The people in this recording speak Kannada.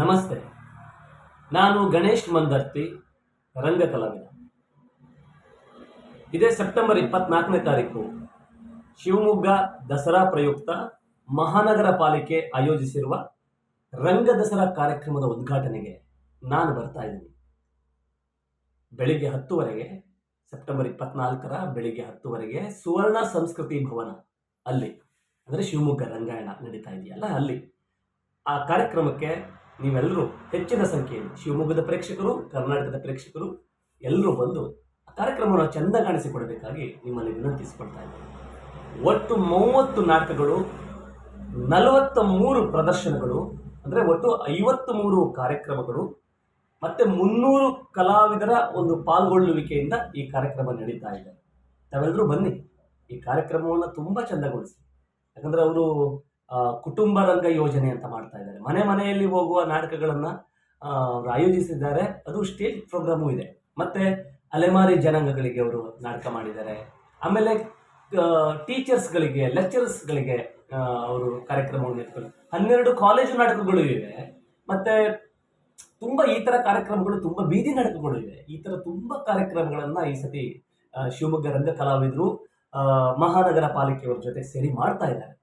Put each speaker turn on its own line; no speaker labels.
ನಮಸ್ತೆ. ನಾನು ಗಣೇಶ್ ಮಂದರ್ತಿ ರಂಗ ಕಲಾವಿದ ಇದೇ ಸೆಪ್ಟೆಂಬರ್ ಇಪ್ಪತ್ನಾಲ್ಕನೇ ತಾರೀಕು ಶಿವಮೊಗ್ಗ ದಸರಾ ಪ್ರಯುಕ್ತ ಮಹಾನಗರ ಪಾಲಿಕೆ ಆಯೋಜಿಸಿರುವ ರಂಗ ದಸರಾ ಕಾರ್ಯಕ್ರಮದ ಉದ್ಘಾಟನೆಗೆ ನಾನು ಬರ್ತಾ ಇದ್ದೀನಿ. ಬೆಳಿಗ್ಗೆ ಹತ್ತುವರೆಗೆ, ಸೆಪ್ಟೆಂಬರ್ ಇಪ್ಪತ್ನಾಲ್ಕರ ಬೆಳಿಗ್ಗೆ ಹತ್ತುವರೆಗೆ ಸುವರ್ಣ ಸಂಸ್ಕೃತಿ ಭವನ ಅಲ್ಲಿ, ಅಂದರೆ ಶಿವಮೊಗ್ಗ ರಂಗಾಯಣ ನಡೀತಾ ಇದೆಯಲ್ಲ ಅಲ್ಲಿ, ಆ ಕಾರ್ಯಕ್ರಮಕ್ಕೆ ನೀವೆಲ್ಲರೂ ಹೆಚ್ಚಿನ ಸಂಖ್ಯೆಯಲ್ಲಿ ಶಿವಮೊಗ್ಗದ ಪ್ರೇಕ್ಷಕರು, ಕರ್ನಾಟಕದ ಪ್ರೇಕ್ಷಕರು ಎಲ್ಲರೂ ಬಂದು ಆ ಕಾರ್ಯಕ್ರಮವನ್ನು ಚೆಂದ ಕಾಣಿಸಿಕೊಡಬೇಕಾಗಿ ನಿಮ್ಮಲ್ಲಿ ವಿನಂತಿಸಿಕೊಳ್ತಾ ಇದ್ದೇನೆ. ಒಟ್ಟು ಮೂವತ್ತು ನಾಟಕಗಳು ನಲವತ್ತ ಮೂರು ಪ್ರದರ್ಶನಗಳು, ಅಂದರೆ ಒಟ್ಟು ಐವತ್ತು ಮೂರು ಕಾರ್ಯಕ್ರಮಗಳು, ಮತ್ತು ಮುನ್ನೂರು ಕಲಾವಿದರ ಒಂದು ಪಾಲ್ಗೊಳ್ಳುವಿಕೆಯಿಂದ ಈ ಕಾರ್ಯಕ್ರಮ ನಡೀತಾ ಇದೆ. ತಾವೆಲ್ಲರೂ ಬನ್ನಿ. ಈ ಕಾರ್ಯಕ್ರಮವನ್ನು ತುಂಬ ಚೆಂದಗೊಳಿಸಿ. ಯಾಕಂದರೆ ಅವರು ಕುಟುಂಬ ರಂಗ ಯೋಜನೆ ಅಂತ ಮಾಡ್ತಾ ಇದ್ದಾರೆ. ಮನೆ ಮನೆಯಲ್ಲಿ ಹೋಗುವ ನಾಟಕಗಳನ್ನು ಅವರು ಆಯೋಜಿಸಿದ್ದಾರೆ. ಅದು ಸ್ಟೇಜ್ ಪ್ರೋಗ್ರಾಮು ಇದೆ. ಮತ್ತು ಅಲೆಮಾರಿ ಜನಾಂಗಗಳಿಗೆ ಅವರು ನಾಟಕ ಮಾಡಿದ್ದಾರೆ. ಆಮೇಲೆ ಟೀಚರ್ಸ್ಗಳಿಗೆ, ಲೆಕ್ಚರರ್ಸ್ಗಳಿಗೆ ಅವರು ಕಾರ್ಯಕ್ರಮವನ್ನು ಇಟ್ಕೊಂಡು ಹನ್ನೆರಡು ಕಾಲೇಜು ನಾಟಕಗಳು ಇವೆ. ಮತ್ತು ತುಂಬ ಈ ಥರ ಕಾರ್ಯಕ್ರಮಗಳು, ತುಂಬ ಬೀದಿ ನಾಟಕಗಳು ಇವೆ. ಈ ಥರ ತುಂಬ ಕಾರ್ಯಕ್ರಮಗಳನ್ನು ಈ ಸತಿ ಶಿವಮೊಗ್ಗ ರಂಗ ಕಲಾವಿದರು ಮಹಾನಗರ ಪಾಲಿಕೆಯವ್ರ ಜೊತೆ ಸೇರಿ ಮಾಡ್ತಾ ಇದ್ದಾರೆ.